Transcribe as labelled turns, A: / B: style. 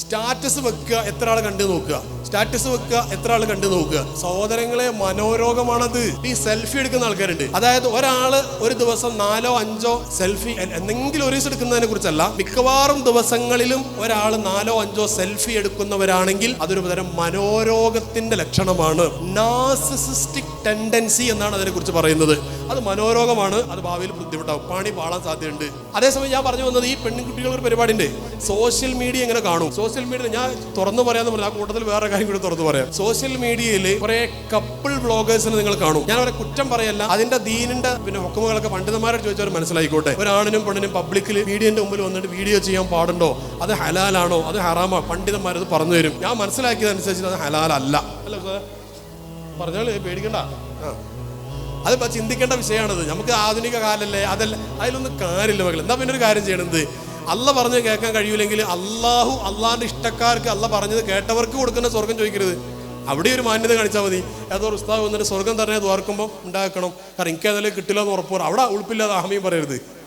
A: Status വെക്കുക എത്ര ആൾ കണ്ടു നോക്കുക. സ്റ്റാറ്റസ് വെക്കുക എത്ര ആൾ കണ്ടു നോക്കുക. സഹോദരങ്ങളെ മനോരോഗമാണത്. ഈ സെൽഫി എടുക്കുന്ന ആൾക്കാരുണ്ട്. അതായത് ഒരാൾ ഒരു ദിവസം നാലോ അഞ്ചോ സെൽഫി എന്തെങ്കിലും ഒരു ദിവസം എടുക്കുന്നതിനെ കുറിച്ചല്ല. മിക്കവാറും ദിവസങ്ങളിലും ഒരാൾ നാലോ അഞ്ചോ സെൽഫി എടുക്കുന്നവരാണെങ്കിൽ അതൊരു തരം മനോരോഗത്തിന്റെ ലക്ഷണമാണ്. നാസിസിസ്റ്റിക് ടെൻഡൻസി എന്നാണ് അതിനെ കുറിച്ച് പറയുന്നത്. അത് മനോരോഗമാണ് അത് ഭാവിയിൽ ബുദ്ധിമുട്ടാവും. പണി പാളാൻ സാധ്യതയുണ്ട്. അതേസമയം ഞാൻ പറഞ്ഞു വന്നത് ഈ പെൺകുട്ടികളുടെ ഒരു പരിപാടി സോഷ്യൽ മീഡിയ എങ്ങനെ കാണും. സോഷ്യൽ മീഡിയ ഞാൻ തുറന്നു പറയാന്ന് പറഞ്ഞു. ആ കൂട്ടത്തിൽ വേറെ കാര്യം കൂടി തുറന്നു പറയാം. സോഷ്യൽ മീഡിയയിൽ കുറെ കപ്പിൾ വ്ളോഗേഴ്സിനെ നിങ്ങൾ കാണും. ഞാൻ അവരെ കുറ്റം പറയല്ല. അതിന്റെ ദീനിന്റെ പിന്നെ ഹുക്കുമുകളൊക്കെ പണ്ഡിതന്മാരോട് ചോദിച്ചവർ മനസ്സിലായിക്കോട്ടെ. ഒരാണിനും പെണ്ണിനും പബ്ലിക്കിൽ മീഡിയന്റെ മുമ്പിൽ വന്നിട്ട് വീഡിയോ ചെയ്യാൻ പാടുണ്ടോ? അത് ഹലാലാണോ? അത് ഹറാമോ പണ്ഡിതന്മാരത് പറഞ്ഞു തരും. ഞാൻ മനസ്സിലാക്കിയതനുസരിച്ച് അത് ഹലാലല്ല. അല്ല പറഞ്ഞാൽ പേടിക്കണ്ട. അതിപ്പോ ചിന്തിക്കേണ്ട വിഷയമാണത്. നമുക്ക് ആധുനിക കാലല്ലേ? അതല്ല അതിലൊന്നും കാര്യമില്ല മകൾ എന്താ പിന്നെ ഒരു കാര്യം ചെയ്യണത്? അല്ല പറഞ്ഞ് കേൾക്കാൻ കഴിയൂലെങ്കിൽ അള്ളാഹു അള്ളാന്റെ ഇഷ്ടക്കാർക്ക് അല്ല പറഞ്ഞത് കേട്ടവർക്ക് കൊടുക്കുന്ന സ്വർഗം ചോദിക്കരുത്. അവിടെ ഒരു മാന്യത കാണിച്ചാൽ മതി. ഏതോ ഉസ്താവ് വന്നിട്ട് സ്വർഗം തന്നെ തോർക്കുമ്പോൾ ഉണ്ടാക്കണം. കാരണം എനിക്ക് കിട്ടില്ല എന്ന് ഉറപ്പ്. അവിടെ ഉൾപ്പില്ലാതെ അഹമയും പറയരുത്.